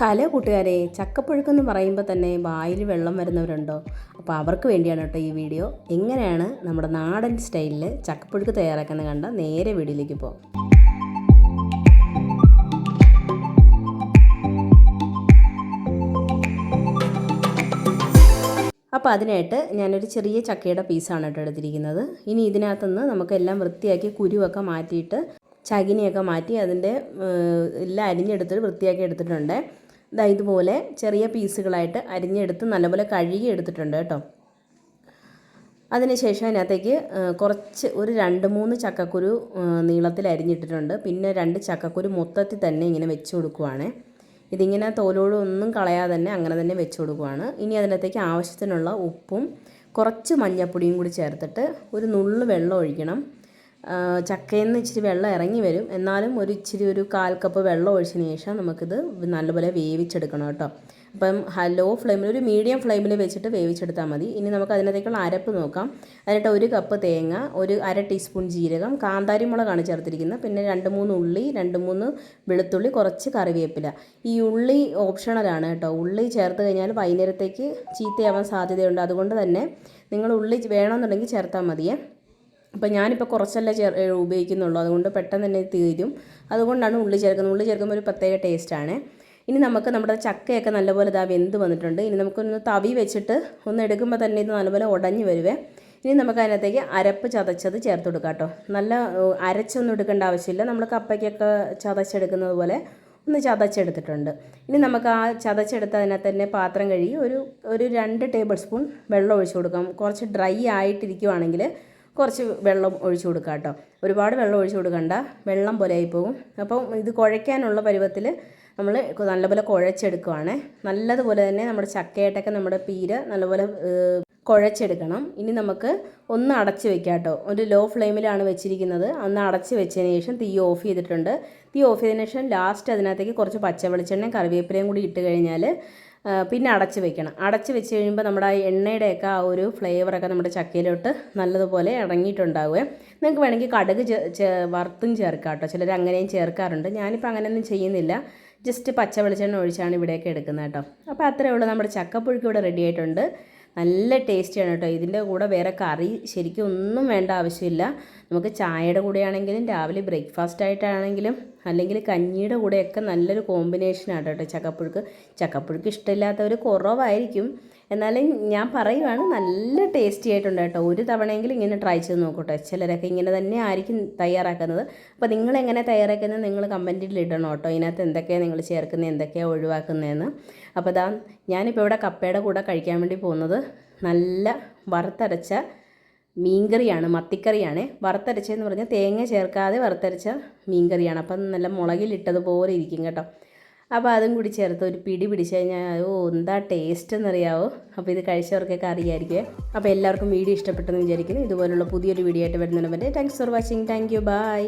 Hello കൂട്ടുകാരെ ചക്കപ്പുഴുക്കെന്ന് പറയുമ്പോൾ തന്നെ വായിൽ വെള്ളം വരുന്നവരുണ്ടോ? അപ്പോൾ അവർക്ക് വേണ്ടിയാണ് കേട്ടോ ഈ വീഡിയോ. എങ്ങനെയാണ് നമ്മുടെ നാടൻ സ്റ്റൈലിൽ ചക്കപ്പുഴുക്ക് തയ്യാറാക്കുന്നത് കണ്ട നേരെ വീഡിയോയിലേക്ക് പോകാം അപ്പോൾ അതിനായിട്ട് ഞാനൊരു ചെറിയ ചക്കയുടെ പീസാണ് കേട്ടോ എടുത്തിരിക്കുന്നത്. ഇനി ഇതിനകത്തുനിന്ന് നമുക്കെല്ലാം വൃത്തിയാക്കി കുരുവൊക്കെ മാറ്റിയിട്ട് ചകിനിയൊക്കെ മാറ്റി അതിന്റെ എല്ലാം അരിഞ്ഞെടുത്തിട്ട് വൃത്തിയാക്കി എടുത്തിട്ടുണ്ട്. ഇതാ ഇതുപോലെ ചെറിയ പീസുകളായിട്ട് അരിഞ്ഞെടുത്ത് നല്ലപോലെ കഴുകി എടുത്തിട്ടുണ്ട് കേട്ടോ. അതിനുശേഷം അതിനകത്തേക്ക് കുറച്ച് ഒരു രണ്ട് മൂന്ന് ചക്കക്കുരു നീളത്തിൽ അരിഞ്ഞിട്ടിട്ടുണ്ട്. പിന്നെ രണ്ട് ചക്കക്കുരു മൊത്തത്തിൽ തന്നെ ഇങ്ങനെ വെച്ച് കൊടുക്കുവാണ്. ഇതിങ്ങനെ തോലോടൊന്നും കളയാതെ തന്നെ അങ്ങനെ തന്നെ വെച്ച് കൊടുക്കുവാണ്. ഇനി അതിനകത്തേക്ക് ആവശ്യത്തിനുള്ള ഉപ്പും കുറച്ച് മഞ്ഞൾപ്പൊടിയും കൂടി ചേർത്തിട്ട് ഒരു നുള്ളു വെള്ളം ഒഴിക്കണം. ചക്കയിൽ നിന്ന് ഇച്ചിരി വെള്ളം ഇറങ്ങി വരും. എന്നാലും ഒരു ഇച്ചിരി ഒരു കാൽ കപ്പ് വെള്ളം ഒഴിച്ചതിന് ശേഷം നമുക്കിത് നല്ലപോലെ വേവിച്ചെടുക്കണം കേട്ടോ. അപ്പം ലോ ഫ്ലെയിമിൽ ഒരു മീഡിയം ഫ്ലെയിമിൽ വെച്ചിട്ട് വേവിച്ചെടുത്താൽ മതി. ഇനി നമുക്ക് അതിനകത്തേക്കുള്ള അരപ്പ് നോക്കാം. അതിനായിട്ട് ഒരു കപ്പ് തേങ്ങ ഒരു അര ടീസ്പൂൺ ജീരകം കാന്താരി മുളകാണ് ചേർത്തിരിക്കുന്നത്. പിന്നെ രണ്ട് മൂന്ന് ഉള്ളി രണ്ട് മൂന്ന് വെളുത്തുള്ളി കുറച്ച് കറിവേപ്പില. ഈ ഉള്ളി ഓപ്ഷണലാണ് കേട്ടോ. ഉള്ളി ചേർത്ത് കഴിഞ്ഞാൽ വൈകുന്നേരത്തേക്ക് ചീത്തയാവാൻ സാധ്യതയുണ്ട്. അതുകൊണ്ട് തന്നെ നിങ്ങൾ ഉള്ളി വേണമെന്നുണ്ടെങ്കിൽ ചേർത്താൽ മതിയേ. അപ്പോൾ ഞാനിപ്പോൾ കുറച്ചല്ലേ ചേർ ഉപയോഗിക്കുന്നുള്ളൂ. അതുകൊണ്ട് പെട്ടെന്ന് തന്നെ തീരും. അതുകൊണ്ടാണ് ഉള്ളി ചേർക്കുന്നത്. ഉള്ളി ചേർക്കുമ്പോൾ ഒരു പ്രത്യേക ടേസ്റ്റാണ് ഇനി നമുക്ക് നമ്മുടെ ചക്കയൊക്കെ നല്ലപോലെ ഇതാ വെന്ത് വന്നിട്ടുണ്ട്. ഇനി നമുക്കൊന്ന് തവി വെച്ചിട്ട് ഒന്ന് എടുക്കുമ്പോൾ തന്നെ ഇത് നല്ലപോലെ ഉടഞ്ഞു വരുവേ. ഇനി നമുക്ക് അതിനകത്തേക്ക് അരപ്പ് ചതച്ചത് ചേർത്ത് കൊടുക്കാം കേട്ടോ. നല്ല അരച്ചൊന്നും എടുക്കേണ്ട ആവശ്യമില്ല. നമ്മൾ കപ്പയ്ക്കൊക്കെ ചതച്ചെടുക്കുന്നത് പോലെ ഒന്ന് ചതച്ചെടുത്തിട്ടുണ്ട്. ഇനി നമുക്ക് ആ ചതച്ചെടുത്ത് അതിനകത്ത് തന്നെ പാത്രം കഴുകി ഒരു ഒരു രണ്ട് ടേബിൾ സ്പൂൺ വെള്ളം ഒഴിച്ചു കൊടുക്കാം. കുറച്ച് ഡ്രൈ ആയിട്ടിരിക്കുവാണെങ്കിൽ കുറച്ച് വെള്ളം ഒഴിച്ചു കൊടുക്കുക കേട്ടോ. ഒരുപാട് വെള്ളം ഒഴിച്ചു കൊടുക്കണ്ട. വെള്ളം പോലെ ആയിപ്പോകും അപ്പം ഇത് കുഴയ്ക്കാനുള്ള പരുവത്തിൽ നമ്മൾ നല്ലപോലെ കുഴച്ചെടുക്കുവാണ്. നല്ലതുപോലെ തന്നെ നമ്മുടെ ചക്കയായിട്ടൊക്കെ നമ്മുടെ പീര നല്ലപോലെ കുഴച്ചെടുക്കണം. ഇനി നമുക്ക് ഒന്ന് അടച്ച് വെക്കാം കേട്ടോ. ഒരു ലോ ഫ്ലെയിമിലാണ് വെച്ചിരിക്കുന്നത്. ഒന്ന് അടച്ച് വെച്ചതിന് ശേഷം തീ ഓഫ് ചെയ്തിട്ടുണ്ട്. തീ ഓഫ് ചെയ്തതിന് ശേഷം ലാസ്റ്റ് അതിനകത്തേക്ക് കുറച്ച് പച്ച വെളിച്ചെണ്ണയും കറിവേപ്പിലയും കൂടി ഇട്ട് കഴിഞ്ഞാൽ പിന്നെ അടച്ച് വെക്കണം. അടച്ച് വെച്ച് കഴിയുമ്പോൾ നമ്മുടെ ആ എണ്ണയുടെയൊക്കെ ആ ഒരു ഫ്ലേവറൊക്കെ നമ്മുടെ ചക്കയിലോട്ട് നല്ലതുപോലെ ഇറങ്ങിയിട്ടുണ്ടാവുക നിങ്ങൾക്ക് വേണമെങ്കിൽ കടുക് വറുത്തും ചേർക്കാം കേട്ടോ. ചിലർ അങ്ങനെയും ചേർക്കാറുണ്ട്. ഞാനിപ്പോൾ അങ്ങനെയൊന്നും ചെയ്യുന്നില്ല. ജസ്റ്റ് പച്ച വെളിച്ചെണ്ണ ഒഴിച്ചാണ് ഇവിടെയൊക്കെ എടുക്കുന്നത് കേട്ടോ. അപ്പോൾ അത്രയേ ഉള്ളൂ. നമ്മുടെ ചക്കപ്പുഴുക്ക് ഇവിടെ റെഡി ആയിട്ടുണ്ട്. നല്ല ടേസ്റ്റിയാണ് കേട്ടോ. ഇതിന്റെ കൂടെ വേറെ കറി ശരിക്കും ഒന്നും വേണ്ട ആവശ്യമില്ല. നമുക്ക് ചായയുടെ കൂടെയാണെങ്കിലും രാവിലെ ബ്രേക്ക്ഫാസ്റ്റ് ആയിട്ടാണെങ്കിലും അല്ലെങ്കിൽ കഞ്ഞിയുടെ കൂടെയൊക്കെ നല്ലൊരു കോമ്പിനേഷനാണ് കേട്ടോ. ചക്കപ്പുഴുക്ക്. ചക്കപ്പുഴുക്ക് ഇഷ്ടമില്ലാത്തവർ കുറവായിരിക്കും. എന്നാലും ഞാൻ പറയുവാണ് നല്ല ടേസ്റ്റി ആയിട്ടുണ്ട് കേട്ടോ. ഒരു തവണയെങ്കിലും ഇങ്ങനെ ട്രൈ ചെയ്ത് നോക്കട്ടെ ചിലരൊക്കെ ഇങ്ങനെ തന്നെ ആയിരിക്കും തയ്യാറാക്കുന്നത്. അപ്പോൾ നിങ്ങൾ എങ്ങനെ തയ്യാറാക്കുന്നത് നിങ്ങൾ കമന്റിൽ ഇടണം കേട്ടോ. ഇതിനകത്ത് എന്തൊക്കെയാണ് നിങ്ങൾ ചേർക്കുന്നത് എന്തൊക്കെയാണ് ഒഴിവാക്കുന്നതെന്ന്. അപ്പോൾ ഇതാ ഞാനിപ്പോൾ ഇവിടെ കപ്പയുടെ കൂടെ കഴിക്കാൻ വേണ്ടി പോകുന്നത് നല്ല വറുത്തരച്ച മീൻകറിയാണ് മത്തിക്കറിയാണ്. വറുത്തരച്ചതെന്ന് പറഞ്ഞാൽ തേങ്ങ ചേർക്കാതെ വറുത്തരച്ച മീൻകറിയാണ്. അപ്പം നല്ല മുളകിലിട്ടതുപോലെ ഇരിക്കും കേട്ടോ. അപ്പോൾ അതും കൂടി ചേർത്ത് ഒരു പിടി പിടിച്ച് കഴിഞ്ഞാൽ ഓ എന്താ ടേസ്റ്റ് എന്നറിയാവോ? അപ്പോൾ ഇത് കഴിച്ചവർക്കൊക്കെ അറിയായിരിക്കും അപ്പോൾ എല്ലാവർക്കും വീഡിയോ ഇഷ്ടപ്പെട്ടെന്ന് വിചാരിക്കുന്നു. ഇതുപോലുള്ള പുതിയൊരു വീഡിയോ ആയിട്ട് വരുന്നതിന് thanks for watching thank you bye